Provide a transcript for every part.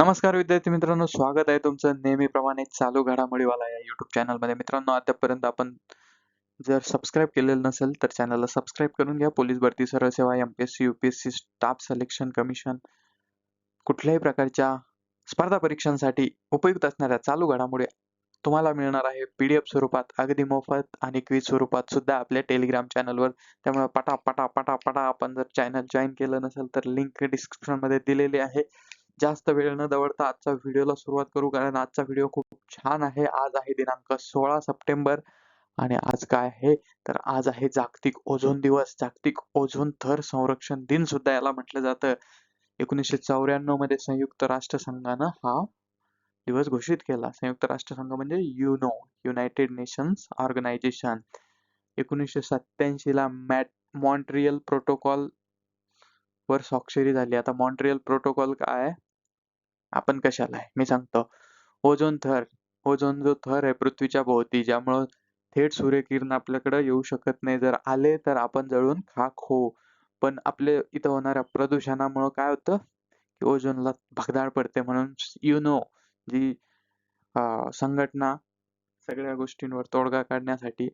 नमस्कार विद्यार्थी मित्रांनो स्वागत आहे तुमचं नेहमीप्रमाणे चालू घडामोडीवाला या युट्यूब चॅनलमध्ये मित्रांनो आतापर्यंत आपण जर सबस्क्राईब केलेलं नसेल तर चॅनलला सबस्क्राईब करून घ्या. पोलीस भरती सर्व सेवा M P S C U P S C staff selection commission कुठल्याही प्रकारच्या स्पर्धा परीक्षांसाठी उपयुक्त असणाऱ्या चालू घडामोडी तुम्हाला मिळणार आहे. पी डी एफ स्वरूपात अगदी मोफत आणि क्विज स्वरूपात सुद्धा आपल्या टेलिग्राम चॅनलवर त्यामुळे पटा पटा पटा पटा आपण जर चॅनल जॉईन केलं नसेल तर लिंक डिस्क्रिप्शनमध्ये दिलेली आहे. जास्त वेळ न दवडता आजच्या व्हिडिओला सुरुवात करू कारण आजचा व्हिडिओ खूप छान आहे. आज आहे दिनांक सोळा सप्टेंबर आणि आज काय आहे? तर आज आहे जागतिक ओझोन दिवस. जागतिक ओझोन थर संरक्षण दिन सुद्धा याला म्हटलं जातं. एकोणीसशे चौऱ्याण्णवमध्ये संयुक्त राष्ट्रसंघानं हा दिवस घोषित केला. संयुक्त राष्ट्रसंघ म्हणजे युनो युनायटेड नेशन्स ऑर्गनायझेशन. एकोणीसशे सत्याऐंशी ला मॅट मॉन्ट्रियल प्रोटोकॉल वर स्वाक्षरी झाली. आता मॉन्ट्रियल प्रोटोकॉल काय? आहे आपण कशाला आहे? मी सांगतो. ओझोन थर ओझोन जो थर आहे पृथ्वीच्या भोवती ज्यामुळं थेट सूर्यकिरण आपल्याकडे येऊ शकत नाही. जर आले तर आपण जळून खाक हो पण आपले इथं होणाऱ्या प्रदूषणामुळं काय होतं? की ओझोनला भगदाड पडते म्हणून युनो जी संघटना सगळ्या गोष्टींवर तोडगा काढण्यासाठी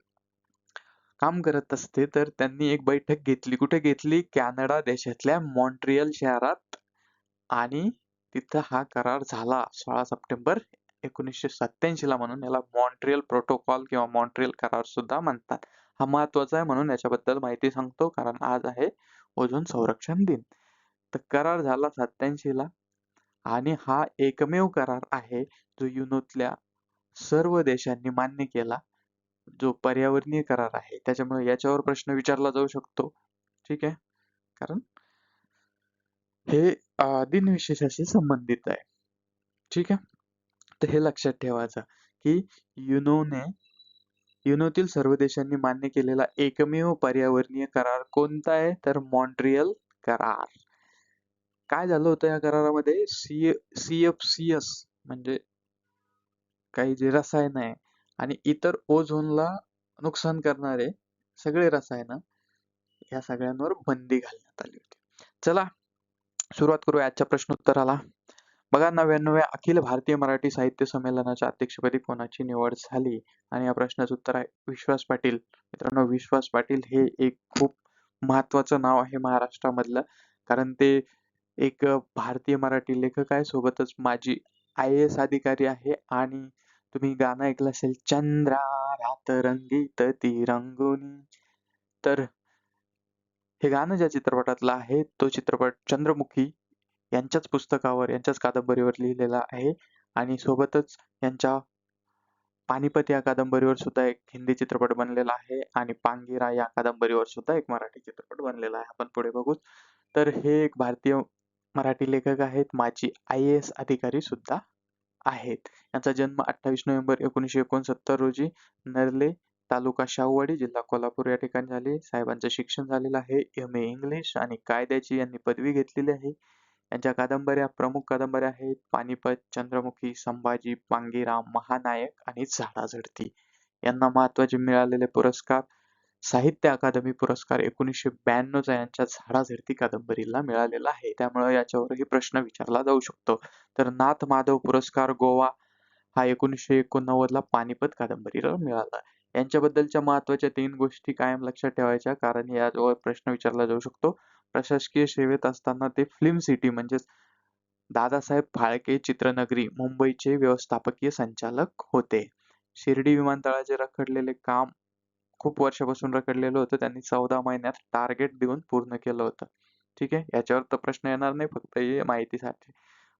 काम करत असते तर त्यांनी एक बैठक घेतली. कुठे घेतली? कॅनडा देशातल्या मॉन्ट्रियल शहरात आणि तिथं हा करार झाला. सोळा सप्टेंबर एकोणीसशे सत्याऐंशीला म्हणून याला मॉन्ट्रियल प्रोटोकॉल किंवा मॉन्ट्रियल करार सुद्धा म्हणतात. हा महत्त्वाचा आहे म्हणून याच्याबद्दल माहिती सांगतो कारण आज आहे ओझोन संरक्षण दिन. तर करार झाला सत्याऐंशीला आणि हा एकमेव करार आहे जो युनोतल्या सर्व देशांनी मान्य केला. जो पर्यावरणीय करार आहे. त्याच्यामुळे याच्यावर प्रश्न विचारला जाऊ शकतो. ठीक आहे? कारण हे दिनविशेषाशी संबंधित आहे. ठीक आहे? तर हे लक्षात ठेवायचं की युनोने युनोतील सर्व देशांनी मान्य केलेला एकमेव पर्यावरणीय करार कोणता आहे? तर मॉन्ट्रियल करार. काय झालं होतं या करारामध्ये? C C F C S म्हणजे काही जे रसायन आहे आणि इतर ओझोनला नुकसान करणारे सगळे रसायन या सगळ्यांवर बंदी घालण्यात आली होती. चला सुरुवात करूया आजच्या प्रश्नोत्तराला. बघा नव्याण्णव्या अखिल भारतीय मराठी साहित्य संमेलनाच्या अध्यक्षपदी कोणाची निवड झाली? आणि या प्रश्नाचं उत्तर आहे विश्वास पाटील. मित्रांनो विश्वास पाटील हे एक खूप महत्वाचं नाव आहे महाराष्ट्रामधलं. कारण ते एक भारतीय मराठी लेखक आहे. सोबतच माझी आय एस अधिकारी आहे. आणि तुम्ही गाणं ऐकलं असेल चंद्रा रात रंगीत ती रंगोनी तर हे गाणं ज्या चित्रपटातलं आहे तो चित्रपट चंद्रमुखी यांच्याच पुस्तकावर यांच्याच कादंबरीवर लिहिलेला आहे. आणि सोबतच यांच्या पानिपत या कादंबरीवर सुद्धा एक हिंदी चित्रपट बनलेला आहे आणि पांगिरा या कादंबरीवर सुद्धा एक मराठी चित्रपट बनलेला आहे. आपण पुढे बघू. तर हे एक भारतीय मराठी लेखक आहेत. माजी आय एस अधिकारी सुद्धा आहेत. यांचा जन्म अठ्ठावीस नोव्हेंबर एकोणीसशे एकोणसत्तर रोजी नरले तालुका शाहूवाडी जिल्हा कोल्हापूर या ठिकाणी झाले साहेबांचं शिक्षण झालेलं आहे. एम ए इंग्लिश आणि कायद्याची यांनी पदवी घेतलेली आहे. यांच्या कादंबऱ्या प्रमुख कादंबऱ्या आहेत. पानिपत चंद्रमुखी संभाजी पांगीराम महानायक आणि झाडाझडती. यांना महत्त्वाचे मिळालेले पुरस्कार साहित्य अकादमी पुरस्कार एकोणीसशे ब्याण्णवचा यांच्या झाडाझडती कादंबरीला मिळालेला आहे. त्यामुळे याच्यावरही प्रश्न विचारला जाऊ शकतो. तर नाथ माधव पुरस्कार गोवा हा एकोणीसशे एकोणनव्वद ला पानिपत कादंबरीला मिळाला यांच्याबद्दलच्या महत्त्वाच्या तीन गोष्टी कायम लक्षात ठेवायच्या. कारण यावर प्रश्न विचारला जाऊ शकतो. प्रशासकीय सेवेत असताना ते फिल्म सिटी म्हणजेच दादासाहेब फाळके चित्रनगरी मुंबईचे व्यवस्थापकीय संचालक होते. शिर्डी विमानतळाचे रखडलेले काम खूप वर्षापासून रखडलेलं होतं. त्यांनी चौदा महिन्यात टार्गेट देऊन पूर्ण केलं होतं. ठीक आहे? याच्यावर तर प्रश्न येणार नाही. फक्त हे माहितीसाठी.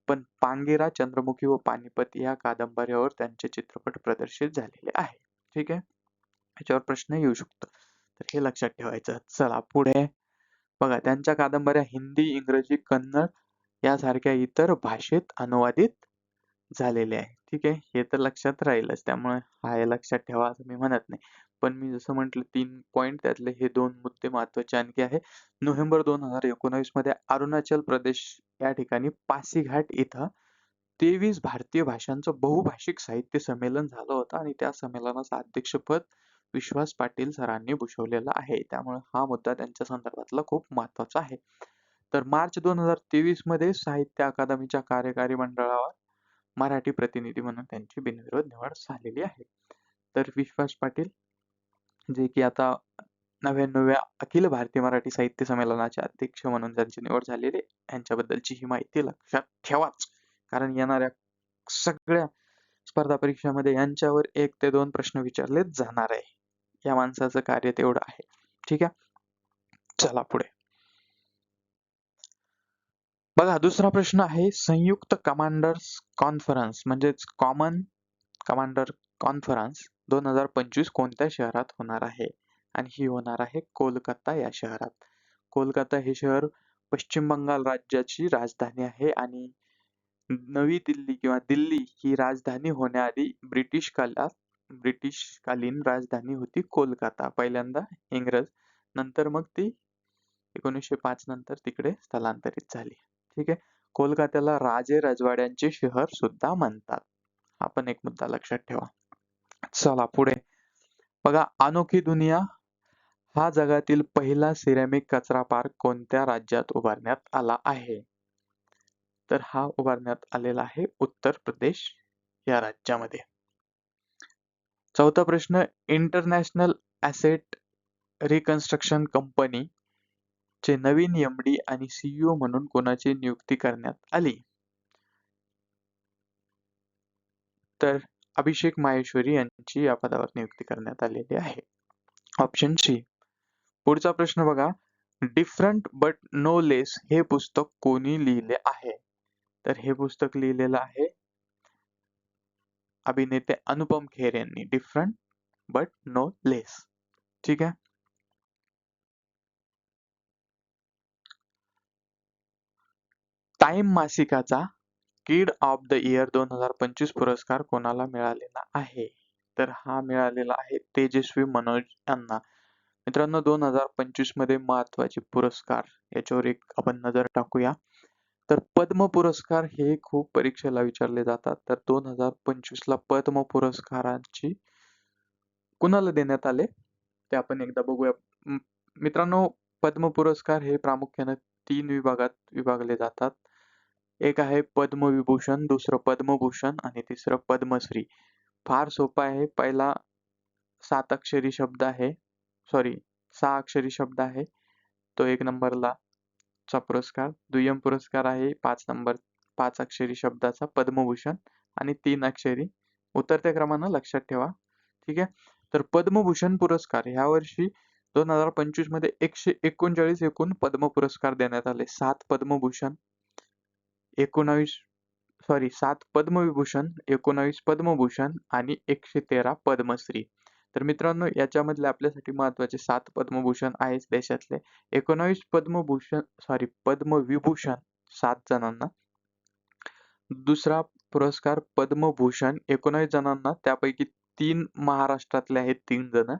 पण पांगेरा चंद्रमुखी व पानिपत या कादंबऱ्यावर त्यांचे चित्रपट प्रदर्शित झालेले आहे. ठीक आहे? याच्यावर प्रश्न येऊ शकतो. तर हे लक्षात ठेवायचं. चला पुढे. बघा त्यांच्या कादंबऱ्या हिंदी इंग्रजी कन्नड यासारख्या इतर भाषेत अनुवादित झालेले आहे. ठीक आहे? हे तर लक्षात राहीलच. त्यामुळे हा हे लक्षात ठेवा असं मी म्हणत नाही. पण मी जसं म्हटलं तीन पॉइंट त्यातले हे दोन मुद्दे महत्त्वाचे आणखी आहे. नोव्हेंबर दोन हजार एकोणावीसमध्ये अरुणाचल प्रदेश या ठिकाणी पासीघाट इथं तेवीस भारतीय भाषांचं बहुभाषिक साहित्य संमेलन झालं होतं आणि त्या संमेलनाचं अध्यक्षपद विश्वास पाटील सरांनी भूषवलेला आहे. त्यामुळे हा मुद्दा त्यांच्या संदर्भातला खूप महत्त्वाचा आहे. तर मार्च दोन हजार तेवीसमध्ये साहित्य अकादमीच्या कार्यकारी मंडळावर मराठी प्रतिनिधी म्हणून त्यांची बिनविरोध निवड झालेली आहे. तर विश्वास पाटील जे की आता नव्याण्णव्या अखिल भारतीय मराठी साहित्य संमेलनाचे अध्यक्ष म्हणून त्यांची निवड झालेली आहे. यांच्याबद्दलची ही माहिती लक्षात ठेवाच. कारण येणाऱ्या सगळ्या स्पर्धा परीक्षामध्ये यांच्यावर एक ते दोन प्रश्न विचारले जाणार आहे. या माणसाचं कार्य तेवढं आहे. ठीक आहे? चला पुढे. बघा दुसरा प्रश्न आहे संयुक्त कमांडर्स कॉन्फरन्स म्हणजेच कॉमन कमांडर कॉन्फरन्स दोन हजार पंचवीस कोणत्या शहरात होणार आहे? आणि ही होणार आहे कोलकाता या शहरात. कोलकाता हे शहर पश्चिम बंगाल राज्याची राजधानी आहे आणि नवी दिल्ली किंवा दिल्ली ही राजधानी होण्याआधी ब्रिटिश काळात ब्रिटिश कालीन राजधानी होती कोलकाता पहिल्यांदा इंग्रज. नंतर मग ती एकोणीसशे पाच नंतर तिकडे स्थलांतरित झाली. ठीक आहे? कोलकात्याला राजे रजवाड्यांचे शहर सुद्धा म्हणतात. हा पण एक मुद्दा लक्षात ठेवा. चला पुढे. बघा अनोखी दुनिया. हा जगातील पहिला सिरॅमिक कचरा पार्क कोणत्या राज्यात उभारण्यात आला आहे? तर हा उभारण्यात आलेला आहे उत्तर प्रदेश या राज्यामध्ये. चौथा प्रश्न इंटरनॅशनल ॲसेट रिकन्स्ट्रक्शन कंपनी चे नवीन एम डी आणि सीईओ म्हणून कोणाची नियुक्ती करण्यात आली? तर अभिषेक माहेश्वरी यांची या पदावर नियुक्ती करण्यात आलेली आहे. ऑप्शन सी पुढचा प्रश्न बघा. डिफरंट बट नो लेस हे पुस्तक कोणी लिहिले आहे? तर हे पुस्तक लिहिलेलं आहे अभिनेते अनुपम खेर यांनी डिफरंट बट नो लेस ठीक आहे? टाइम मासिकाचा किड ऑफ द इयर दोन हजार पंचवीस पुरस्कार कोणाला मिळालेला आहे? तर हा मिळालेला आहे तेजस्वी मनोज यांना. मित्रांनो दोन हजार पंचवीसमध्ये महत्त्वाचे पुरस्कार याच्यावर एक आपण नजर टाकूया. तर पद्म पुरस्कार हे खूप परीक्षेला विचारले जातात. तर दोन हजार पंचवीस ला पद्म पुरस्कारांची कुणाला देण्यात आले? ते आपण एकदा बघूया. मित्रांनो पद्म पुरस्कार हे प्रामुख्याने तीन विभागात विभागले जातात. एक आहे पद्मविभूषण दुसरं पद्मभूषण आणि तिसरं पद्मश्री. फार सोपा आहे. पहिला सात अक्षरी शब्द आहे. सॉरी सहा अक्षरी शब्द आहे. तो एक नंबरला चा पुरस्कार दुय्यम पुरस्कार आहे पाच नंबर पाच अक्षरी शब्दाचा पद्मभूषण आणि तीन अक्षरी उतरत्या क्रमानं लक्षात ठेवा. ठीक आहे? तर पद्मभूषण पुरस्कार ह्या वर्षी दोन हजार पंचवीसमध्ये एकशे एकोणचाळीस एकूण पद्म पुरस्कार देण्यात आले. सात पद्मभूषण एकोणावीस सॉरी सात पद्मविभूषण एकोणावीस पद्मभूषण आणि एकशे तेरा पद्मश्री. तर मित्रांनो याच्यामधले आपल्यासाठी महत्त्वाचे सात पद्मभूषण आहेत देशातले. एकोणावीस पद्मभूषण सॉरी पद्मविभूषण सात जणांना. दुसरा पुरस्कार पद्मभूषण एकोणावीस जणांना त्यापैकी तीन महाराष्ट्रातले आहेत तीन जण.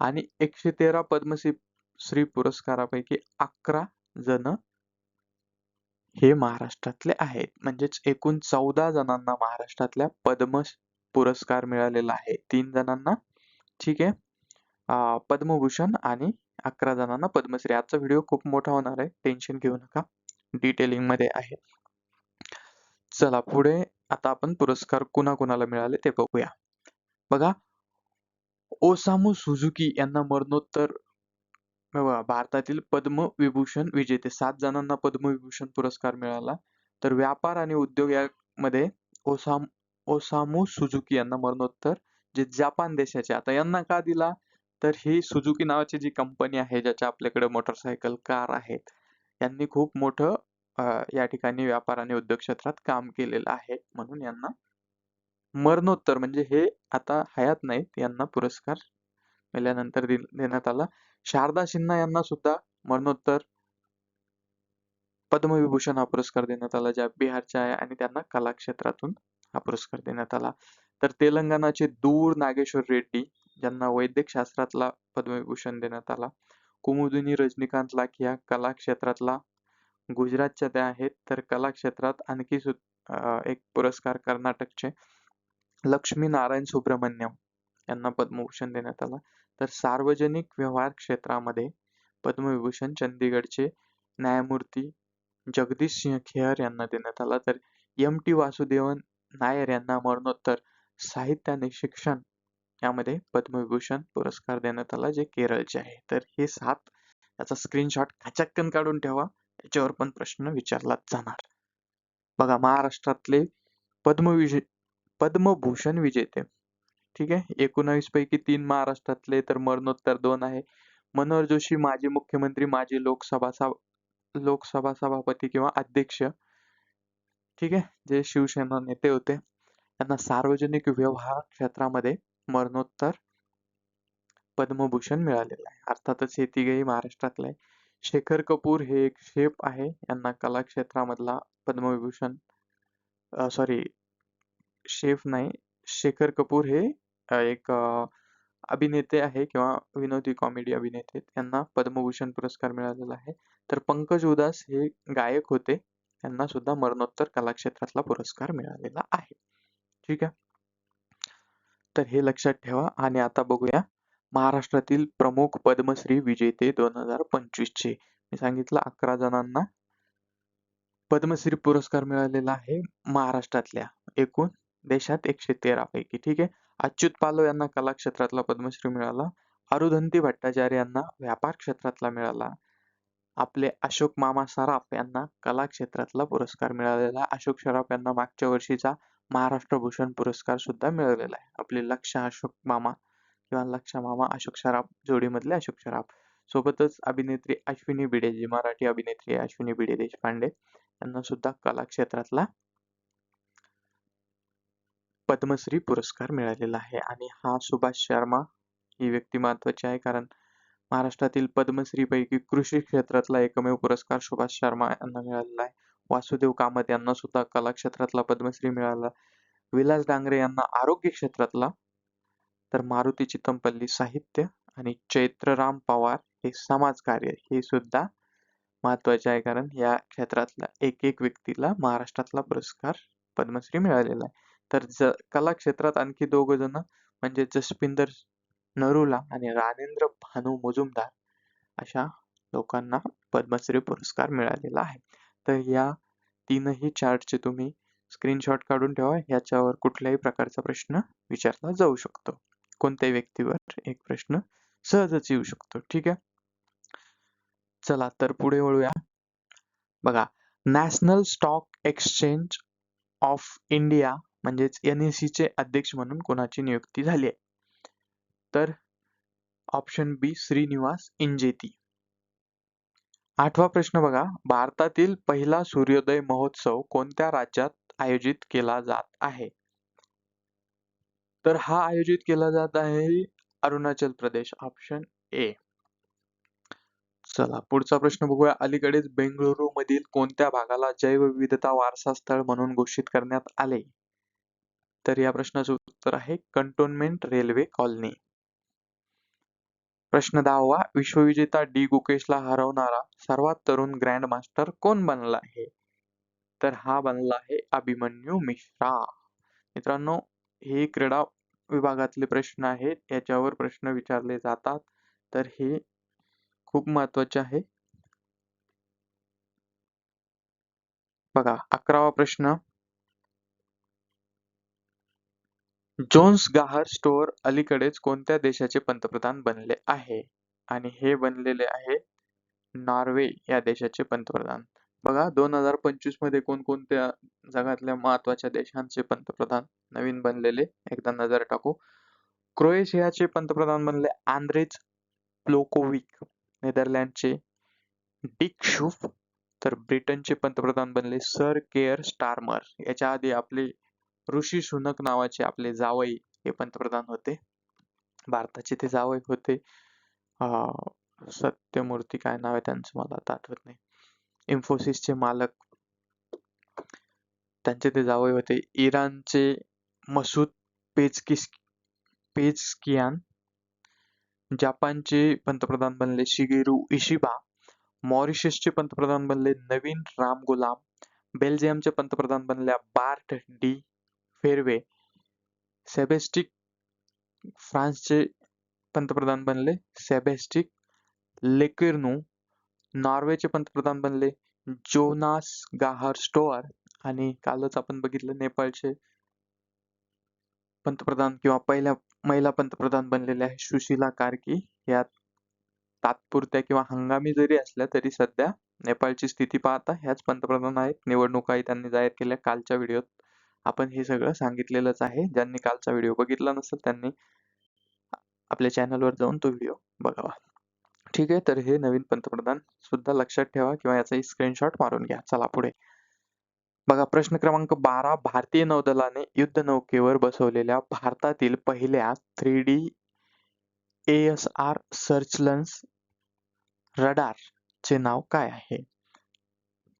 आणि एकशे तेरा पद्मश्री श्री पुरस्कारापैकी अकरा जण हे महाराष्ट्रातले आहेत. म्हणजेच एकूण चौदा जणांना महाराष्ट्रातल्या पद्म पुरस्कार मिळालेला आहे. तीन जणांना ठीक आहे. पद्मभूषण आणि अकरा जणांना पद्मश्री. आजचा व्हिडिओ खूप मोठा होणार आहे. टेन्शन घेऊ नका. डिटेलिंगमध्ये आहे. चला पुढे आता आपण पुरस्कार कुणाकुणाला मिळाले ते बघूया. बघा ओसामू सुझुकी यांना मरणोत्तर भारतातील पद्मविभूषण विजेते. सात जणांना पद्मविभूषण पुरस्कार मिळाला. तर व्यापार आणि उद्योग यामध्ये ओसाम ओसामू सुझुकी यांना मरणोत्तर जे जपान देशाचे. आता यांना का दिला? तर ही सुझुकी नावाची जी कंपनी आहे ज्याच्या आपल्याकडे मोटरसायकल कार आहेत यांनी खूप मोठं या ठिकाणी व्यापार आणि उद्योग क्षेत्रात काम केलेलं आहे. म्हणून यांना मरणोत्तर म्हणजे हे आता हयात नाहीत. यांना पुरस्कार मिळाल्यानंतर देण्यात आला. शारदा सिन्हा यांना सुद्धा मरणोत्तर पद्मविभूषण हा पुरस्कार देण्यात आला ज्या बिहारच्या आहे आणि त्यांना कला क्षेत्रातून हा पुरस्कार देण्यात आला. तर तेलंगणाचे दूर नागेश्वर रेड्डी ज्यांना वैद्यक शास्त्रातला पद्मविभूषण देण्यात आला. कुमुदिनी रजनीकांत लाखिया कला क्षेत्रातला गुजरातच्या त्या आहेत. तर कला क्षेत्रात आणखी एक पुरस्कार कर्नाटकचे लक्ष्मी नारायण सुब्रमण्यम यांना पद्मभूषण देण्यात आला. तर सार्वजनिक व्यवहार क्षेत्रामध्ये पद्मविभूषण चंदीगडचे न्यायमूर्ती जगदीश सिंह खेर यांना देण्यात आला. तर एम टी वासुदेवन नायर यांना मरणोत्तर साहित्याने शिक्षण यामध्ये पद्मविभूषण पुरस्कार देण्यात आला जे केरळचे आहे. तर हे सात याचा स्क्रीनशॉट खाचक्कन काढून ठेवा याच्यावर पण प्रश्न विचारला जाणार. बघा महाराष्ट्रातले पद्मविजे पद्मभूषण विजेते. ठीक आहे? एकोणावीस पैकी तीन महाराष्ट्रातले तर मरणोत्तर दोन आहे. मनोहर जोशी माजी मुख्यमंत्री माजी लोकसभा लोकसभा सभापती किंवा अध्यक्ष. ठीक आहे? जे शिवसेना नेते होते. त्यांना सार्वजनिक व्यवहार क्षेत्रामध्ये मरणोत्तर पद्मभूषण मिळालेलं आहे. अर्थातच हे तिघेही महाराष्ट्रातले आहे शेखर कपूर हे एक शेफ आहे. यांना कला क्षेत्रामधला पद्मविभूषण सॉरी शेफ नाही. शेखर कपूर हे एक अभिनेते आहे किंवा विनोदी कॉमेडी अभिनेते यांना पद्मभूषण पुरस्कार मिळालेला आहे. तर पंकज उदास हे गायक होते. यांना सुद्धा मरणोत्तर कलाक्षेत्रातला पुरस्कार मिळालेला आहे. ठीक आहे? तर हे लक्षात ठेवा आणि आता बघूया महाराष्ट्रातील प्रमुख पद्मश्री विजेते दोन हजार पंचवीस चे मी सांगितलं अकरा जणांना. पद्मश्री पुरस्कार मिळालेला आहे महाराष्ट्रातल्या एकूण देशात एकशे तेरा पैकी ठीक आहे? अच्युत पालव यांना कला क्षेत्रातला पद्मश्री मिळाला. अरुधंती भट्टाचार्य यांना व्यापार क्षेत्रातला मिळाला. आपले अशोक मामा सराफ यांना कला क्षेत्रातला पुरस्कार मिळालेला. अशोक सराफ यांना मागच्या वर्षीचा महाराष्ट्र भूषण पुरस्कार सुद्धा मिळालेला आहे. आपले लक्ष अशोक मामा किंवा लक्ष मामा अशोक सराफ जोडीमधले अशोक सराफ. सोबतच अभिनेत्री अश्विनी भिडे जी मराठी अभिनेत्री आहे अश्विनी भिडे देशपांडे यांना सुद्धा कला क्षेत्रातला पद्मश्री पुरस्कार मिळालेला आहे. आणि हा सुभाष शर्मा ही व्यक्ती महत्वाची आहे कारण महाराष्ट्रातील पद्मश्रीपैकी कृषी क्षेत्रातला एकमेव पुरस्कार सुभाष शर्मा यांना मिळालेला आहे. वासुदेव कामत यांना सुद्धा कला क्षेत्रातला पद्मश्री मिळाला. विलास डांगरे यांना आरोग्य क्षेत्रातला तर मारुती चितमपल्ली साहित्य आणि चैत्रराम पवार हे समाजकार्य हे सुद्धा महत्त्वाचे आहे कारण या क्षेत्रातल्या एक एक व्यक्तीला महाराष्ट्रातला पुरस्कार पद्मश्री मिळालेला आहे. तर ज कला क्षेत्रात आणखी दोघ जण म्हणजे जसपिंदर नरुला आणि राजेंद्र भानू मुजुमदार अशा लोकांना पद्मश्री पुरस्कार मिळालेला आहे. तर या तीनही चार्टचे तुम्ही स्क्रीनशॉट काढून ठेवा. याच्यावर कुठल्याही प्रकारचा प्रश्न विचारला जाऊ शकतो. कोणत्याही व्यक्तीवर एक प्रश्न सहजच येऊ शकतो. ठीक आहे? चला तर पुढे वळूया. बघा national stock exchange of India म्हणजेच एन e चे अध्यक्ष म्हणून कोणाची नियुक्ती झाली आहे? तर ऑप्शन बी श्रीनिवास इंजेती. आठवा प्रश्न बघा. भारतातील पहिला सूर्योदय महोत्सव कोणत्या राज्यात आयोजित केला जात आहे? तर हा आयोजित केला जात आहे अरुणाचल प्रदेश. ऑप्शन ए चला पुढचा प्रश्न बघूया. अलीकडेच बेंगळुरू मधील कोणत्या भागाला जैवविविधता वारसा स्थळ म्हणून घोषित करण्यात आले? तर या प्रश्नाचं उत्तर आहे कंटोनमेंट रेल्वे कॉलनी प्रश्न दहावा विश्वविजेता डी गुकेशला हरवणारा सर्वात तरुण ग्रँड मास्टर कोण बनला आहे? तर हा बनला आहे अभिमन्यू मिश्रा. मित्रांनो हे क्रीडा विभागातले प्रश्न आहेत. याच्यावर प्रश्न विचारले जातात. तर हे खूप महत्त्वाचे आहे. बघा अकरावा प्रश्न. जोन्स गाहर स्टोअर अलीकडेच कोणत्या देशाचे पंतप्रधान बनले आहे? आणि हे बनलेले आहे नॉर्वे या देशाचे पंतप्रधान. बघा दोन हजार पंचवीसमध्ये कोणकोणत्या जगातल्या महत्त्वाच्या देशांचे पंतप्रधान नवीन बनलेले? एकदा नजर टाकू. क्रोएशियाचे पंतप्रधान बनले आंद्रेज प्लोकोविक. नेदरलँडचे डिक शुफ तर ब्रिटनचे पंतप्रधान बनले सर केअर स्टारमर. याच्या आधी आपले ऋषी सुनक नावाचे आपले जावई हे पंतप्रधान होते. भारताचे ते जावई होते. सत्यमूर्ती काय नाव आहे त्यांचं मला आता आठवत नाही. इन्फोसिसचे मालक त्यांचे ते जावई होते. इराणचे मसूद पेजकिस पेजकियान. जपानचे पंतप्रधान बनले शिगेरू इशिबा. मॉरिशसचे पंतप्रधान बनले नवीन राम गुलाम. बेल्जियमचे पंतप्रधान बनल्या बार्ट डी फेरवे. सेबेस्टिक फ्रान्सचे पंतप्रधान बनले. सेबेस्टिक लेकिर्नू नॉर्वेचे पंतप्रधान बनले. जोनास गाहर स्टोअर आणि कालच आपण बघितलं नेपाळचे पंतप्रधान किंवा पहिल्या महिला पंतप्रधान बनलेल्या आहे सुशीला कार्की. या तात्पुरत्या किंवा हंगामी जरी असल्या तरी सध्या नेपाळची स्थिती पाहता ह्याच पंतप्रधान आहेत. निवडणुकाही त्यांनी जाहीर केल्या. कालच्या व्हिडिओत आपण हे सगळं सांगितलेलंच आहे. ज्यांनी कालचा व्हिडिओ बघितला नसेल त्यांनी आपल्या चॅनलवर जाऊन तो व्हिडिओ बघावा. ठीक आहे तर हे नवीन पंतप्रधान सुद्धा लक्षात ठेवा किंवा याचा स्क्रीनशॉट मारून घ्या. चला पुढे. बघा प्रश्न क्रमांक बारा भारतीय नौदलाने युद्ध नौकेवर बसवलेल्या भारतातील पहिल्या three D S R surveillance radar चे नाव काय आहे?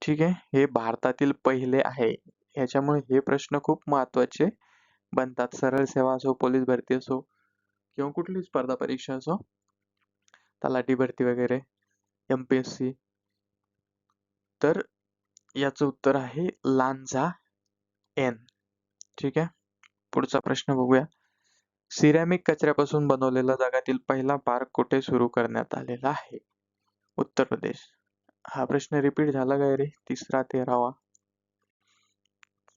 ठीक आहे हे भारतातील पहिले आहे. ह्याच्यामुळे हे प्रश्न खूप महत्त्वाचे बनतात. सरळ सेवा असो पोलीस भरती असो किंवा कुठली स्पर्धा परीक्षा असो तलाठी भरती वगैरे एम पी एस सी तर याचं उत्तर आहे लांझा एन. ठीक आहे? पुढचा प्रश्न बघूया. सिरॅमिक कचऱ्यापासून बनवलेला जगातील पहिला पार्क कुठे सुरू करण्यात आलेला आहे? उत्तर प्रदेश. हा प्रश्न रिपीट झाला काय रे? तिसरा तेरावा.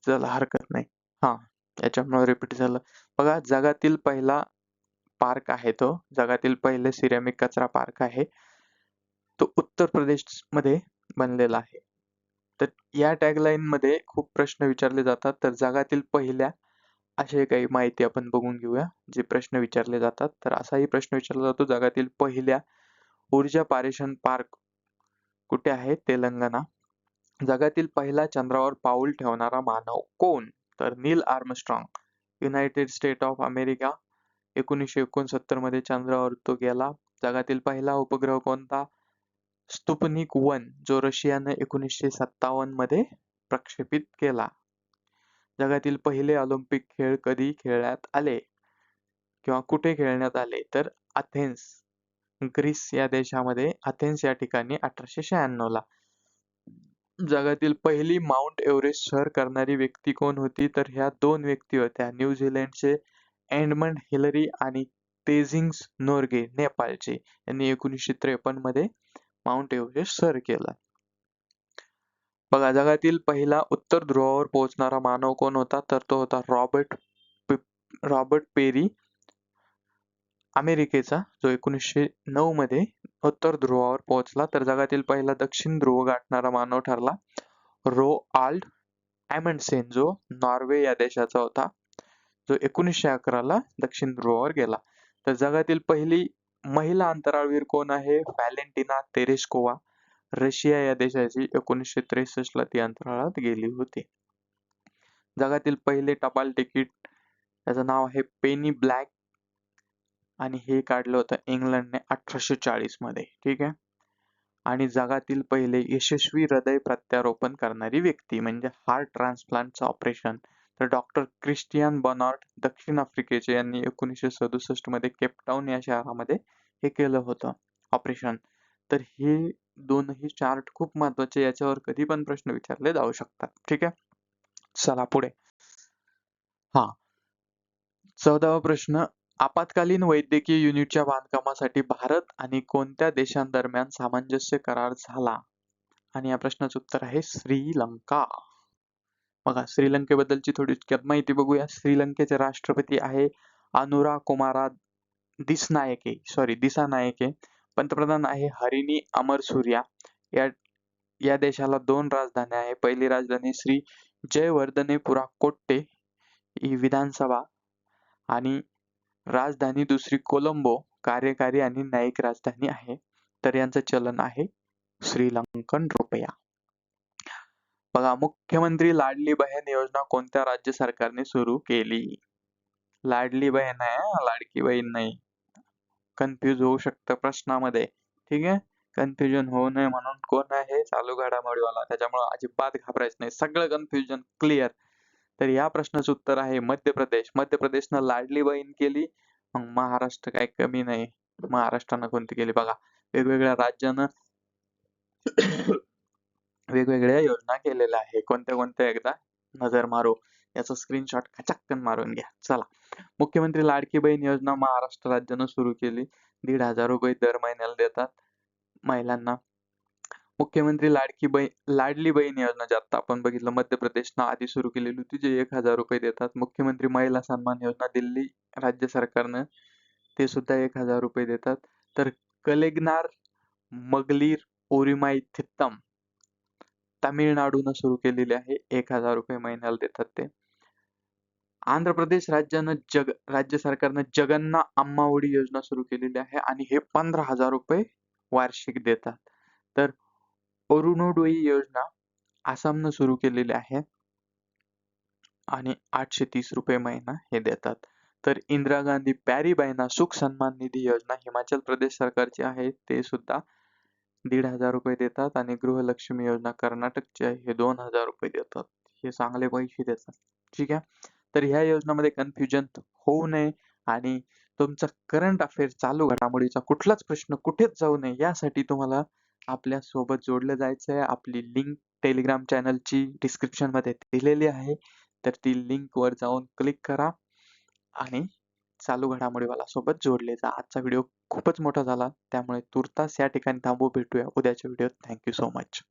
त्याला हरकत नाही. हा याच्यामुळे रिपीट झालं. बघा जगातील पहिला पार्क आहे तो. जगातील पहिले सिरेमिक कचरा पार्क आहे. तो उत्तर प्रदेशमध्ये बनलेला आहे. तर या टॅगलाईन मध्ये खूप प्रश्न विचारले जातात. तर जगातील पहिल्या असे काही माहिती आपण बघून घेऊया जे प्रश्न विचारले जातात. तर असाही प्रश्न विचारला जातो जगातील पहिल्या ऊर्जा पारेषण पार्क कुठे आहे? तेलंगणा. जगातील पहिला चंद्रावर पाऊल ठेवणारा मानव कोण? तर Neil Armstrong united state of America एकोणीसशे एकोणसत्तरमध्ये चंद्रावर तो गेला. जगातील पहिला उपग्रह कोणता? स्तुपनिक वन जो रशियाने एकोणीसशे सत्तावन्नमध्ये प्रक्षेपित केला. जगातील पहिले ऑलिम्पिक खेळ कधी खेळण्यात आले? किंवा कुठे खेळण्यात आले? तर अथेन्स ग्रीस या देशामध्ये अथेन्स या ठिकाणी अठराशे शहाण्णव ला जगातील पहिली माउंट एव्हरेस्ट सर करणारी व्यक्ती कोण होती? तर ह्या दोन व्यक्ती होत्या. न्यूझीलंडचे एंडमंड हिलरी आणि तेझिंग्स नोर्गे नेपाळचे. यांनी एकोणीसशे त्रेपन्नमध्ये माउंट एव्हरेस्ट सर केला. बघा जगातील पहिला उत्तर ध्रुवावर पोहोचणारा मानव कोण होता? तर तो होता रॉबर्ट रॉबर्ट पेरी. अमेरिकेचा जो एकोणीसशे नऊ मध्ये उत्तर ध्रुवावर पोहोचला तर जगातील पहिला दक्षिण ध्रुव गाठणारा मानव ठरला रो आल्ड ॲमंडसेन जो नॉर्वे या देशाचा होता जो एकोणीसशे अकराला दक्षिण ध्रुवावर गेला. तर जगातील पहिली महिला अंतराळवीर कोण आहे? Valentina Tereshkova. रशिया या देशाची एकोणीसशे त्रेसष्ट ला ती अंतराळात गेली होती. जगातील पहिले टपाल तिकीट त्याचं नाव आहे पेनी ब्लॅक आणि हे काढलं होतं इंग्लंडने अठराशे चाळीसमध्ये ठीक आहे? आणि जगातील पहिले यशस्वी हृदय प्रत्यारोपण करणारी व्यक्ती म्हणजे हार्ट ट्रान्सप्लांटचं ऑपरेशन. तर डॉक्टर क्रिस्टियन बॉनॉर्ट दक्षिण आफ्रिकेचे यांनी एकोणीसशे सदुसष्टमध्ये केपटाऊन या शहरामध्ये हे केलं होतं ऑपरेशन. तर हे दोनही चार्ट खूप महत्त्वाचे याच्यावर कधी पण प्रश्न विचारले जाऊ शकतात ठीक आहे? चला पुढे. हा. चौदावा प्रश्न आपत्कालीन वैद्यकीय युनिटच्या बांधकामासाठी भारत आणि कोणत्या देशांदरम्यान सामंजस्य करार झाला? आणि या प्रश्नाचं उत्तर आहे श्रीलंका. बघा श्रीलंकेबद्दलची थोडी माहिती बघूया. श्रीलंकेचे राष्ट्रपती आहे अनुरा कुमारा दिसनायके. सॉरी दिसानायके. पंतप्रधान आहे हरिणी अमर सूर्या. या या देशाला दोन राजधानी आहे पहिली राजधानी श्री जयवर्धनेपुरा कोट्टे ही विधानसभा आणि राजधानी दुसरी कोलंबो कार्यकारी आणि न्यायिक राजधानी आहे. तर यांचं चलन आहे श्रीलंकन रुपया. बघा मुख्यमंत्री लाडली बहीण योजना कोणत्या राज्य सरकारने सुरू केली? लाडली बहीण आहे लाडकी बहीण नाही. कन्फ्युज होऊ शकतं प्रश्नामध्ये. ठीक आहे? कन्फ्युजन होऊ नये म्हणून कोण आहे? चालू घडामोडीवाला त्याच्यामुळे अजिबात घाबरायचं नाही. सगळं कन्फ्युजन क्लिअर. तर या प्रश्नाचं उत्तर आहे मध्य प्रदेश. मध्य प्रदेशनं लाडली बहीण केली. मग महाराष्ट्र काय कमी नाही. महाराष्ट्रानं कोणती केली? बघा वेगवेगळ्या राज्यानं वेगवेगळ्या योजना केलेल्या आहे. कोणत्या कोणत्या एकदा? नजर मारू. याचा स्क्रीनशॉट खचाक्कन मारून घ्या. चला. मुख्यमंत्री लाडकी बहीण योजना महाराष्ट्र राज्यानं सुरू केली. दीड हजार रुपये दर महिन्याला देतात महिलांना. मुख्यमंत्री लाडकी बहीण लाडली बहीण योजना जे आता आपण बघितलं मध्य प्रदेशनं आधी सुरू केलेली होती जे एक हजार रुपये देतात. मुख्यमंत्री महिला सन्मान योजना दिल्ली राज्य सरकारनं ते सुद्धा एक हजार रुपये देतात. तर कलेग्नार मगलीर ओरिमाई थित्तम तामिळनाडूनं सुरू केलेली आहे एक हजार रुपये महिन्याला देतात ते. आंध्र प्रदेश राज्यानं जग राज्य सरकारनं जगन्ना अम्मावडी योजना सुरू केलेली आहे आणि हे पंधरा हजार रुपये वार्षिक देतात. तर अरुणोदयी योजना आसामनं सुरू केलेली आहे. आणि आठशे तीस रुपये महिना हे देतात. तर इंदिरा गांधी प्यारी सुख सन्मान निधी योजना हिमाचल प्रदेश सरकारची आहे ते सुद्धा दीड हजार रुपये देतात आणि गृहलक्ष्मी योजना कर्नाटकची आहे हे दोन हजार रुपये देतात. हे चांगले पैसे देतात. ठीक आहे? तर ह्या योजनामध्ये कन्फ्युजन होऊ नये आणि तुमचा करंट अफेअर चालू घडामोडीचा कुठलाच प्रश्न कुठेच जाऊ नये. यासाठी तुम्हाला आपल्यासोबत जोडलं जायचं आहे आपली लिंक टेलिग्राम चॅनलची डिस्क्रिप्शनमध्ये दिलेली आहे. तर ती लिंक वर जाऊन क्लिक करा आणि चालू घडामोडीवाला सोबत जोडले जा. आजचा व्हिडिओ खूपच मोठा झाला. त्यामुळे तुर्तास या ठिकाणी थांबू भेटूया. उद्याच्या व्हिडिओत थँक्यू सो मच